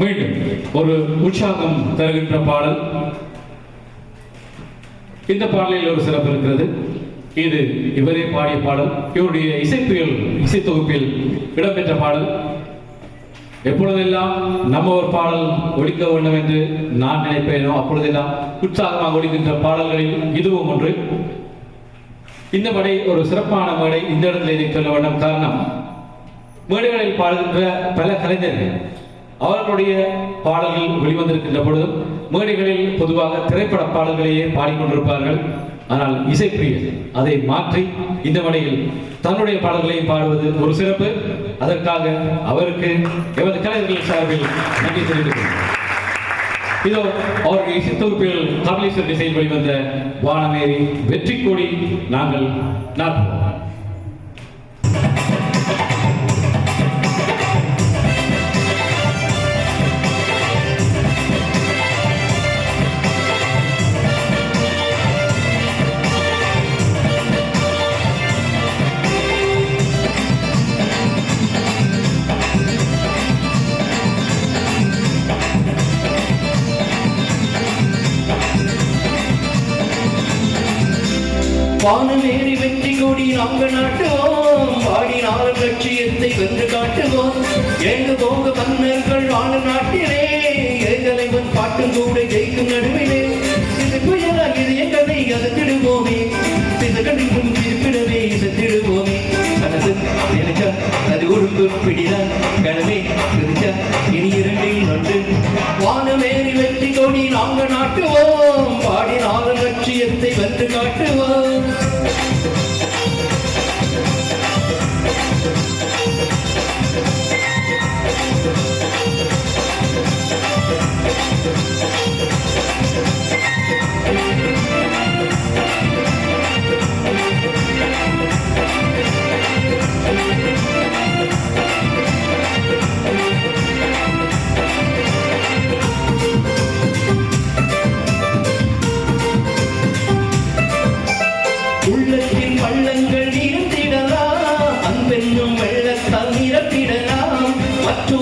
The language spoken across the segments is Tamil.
மீண்டும் ஒரு உற்சாகம் தருகின்ற பாடல். இந்த பாடலில் ஒரு சிறப்பு இருக்கிறது. இது இவரே பாடிய பாடல். இவருடைய இசைப்புயல் இசை தொகுப்பில் இடம்பெற்ற பாடல். எப்பொழுதெல்லாம் நம்ம ஒரு பாடல் ஒழிக்க வேண்டும் என்று நான் நினைப்பேனோ அப்பொழுதெல்லாம் உற்சாகமாக ஒழிக்கின்ற பாடல்களில் இதுவும் ஒன்று. இந்த படை ஒரு சிறப்பான மேடை. இந்த இடத்தில் இதை சொல்ல வேண்டும் காரணம். மேடைகளில் பாடுகின்ற பல கலைஞர்கள் அவர்களுடைய பாடல்கள் வெளிவந்திருக்கின்ற பொழுதும் மேடைகளில் பொதுவாக திரைப்பட பாடல்களையே பாடிக்கொண்டிருப்பார்கள். ஆனால் இசைப்பிரியர் அதை மாற்றி இந்த வழியில் தன்னுடைய பாடல்களை பாடுவது ஒரு சிறப்பு. அதற்காக அவருக்கு எமது கலைஞர்கள் சார்பில் நன்றி தெரிவித்துள்ளேன் இதோ அவர்கள் இசைத்தொகுப்பில் தமிழீஸ்வர் டிசைன் வெளிவந்த வானமேரி வெற்றி கொடி நாங்கள் நாற்போம் வானமேறி வெற்றி கொடி நாங்கள் நாட்டுவோம் பாடினார் லட்சியத்தை வென்று காட்டுவோம் ஏழு போங்க மன்னர்கள் வாழ நாட்டிலே ஏகலைவன் பாட்டும் கூட ஜெயிக்கும் நடுவிலே. இது புயலா இது எங்களை அதத்திடுவோமே சிதகடிக்கும் திருப்பிடவே இசத்திடுவோமே மனசு நினைச்சா அது உடம்பு பிடிதான். நாட்டுவோம். பாடினார் லட்சியத்தை வந்து காட்டுவோம்.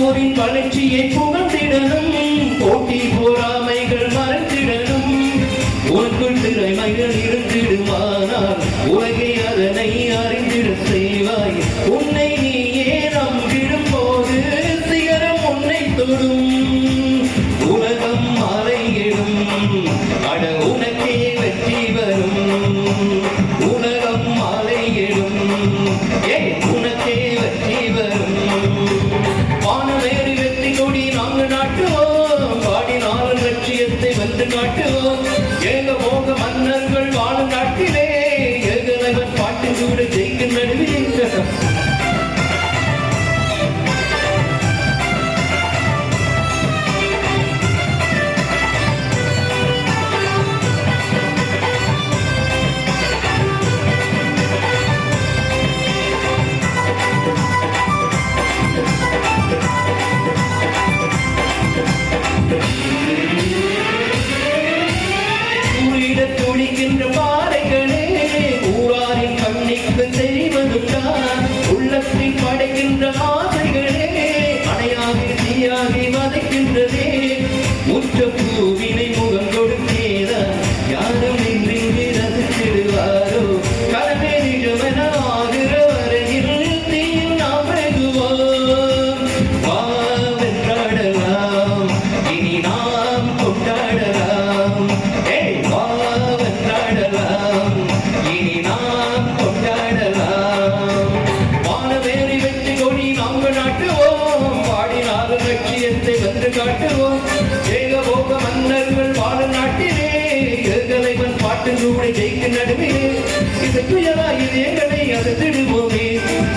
மற்றோரின் வளர்ச்சியை புகழ்ந்திடணும். போட்டி போராமைகள் மறைந்திடணும். உனக்குள் திறமைகள் இருந்திடுமானால் உலகை அதனை அறிந்திட செய்வாய். உன்னை ます。வதைக்கின்றதே முற்ற பூவினை முகம் கொடுத்தேதான் யாரும் இன்றி ரசித்திடுவாரோ கலமே நிஜமென ஆகிற வரையில் தீயில் நாம் வெகுவோம். வா வென்றாடலாம் இனி நாம் கொண்டாடலாம். ஏய் வா வென்றாடலாம் இனி நாம் கொண்டாடலாம். வானவேறி வெற்றி கொடி நாங்கள் நாட்டுவோம். பாடினாலும் லட்சியத்தை என்று காட்டுவோம். ஏக போக மன்னர்கள் வாழும் நாட்டிலே ஏகலைவன் பாட்டு கூட ஜெயிக்க நடுவிலே. இது புயலா இது எங்களை அறுத்திடுவோமே.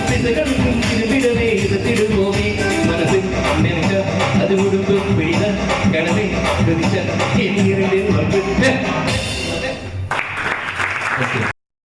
திசைகளுக்கும் திரும்பிடவே இது திடுவோமே மனது நினைச்சா அது உடுப்பு பிடிதான் கனவை குதிச்சா என் இரண்டில் வந்து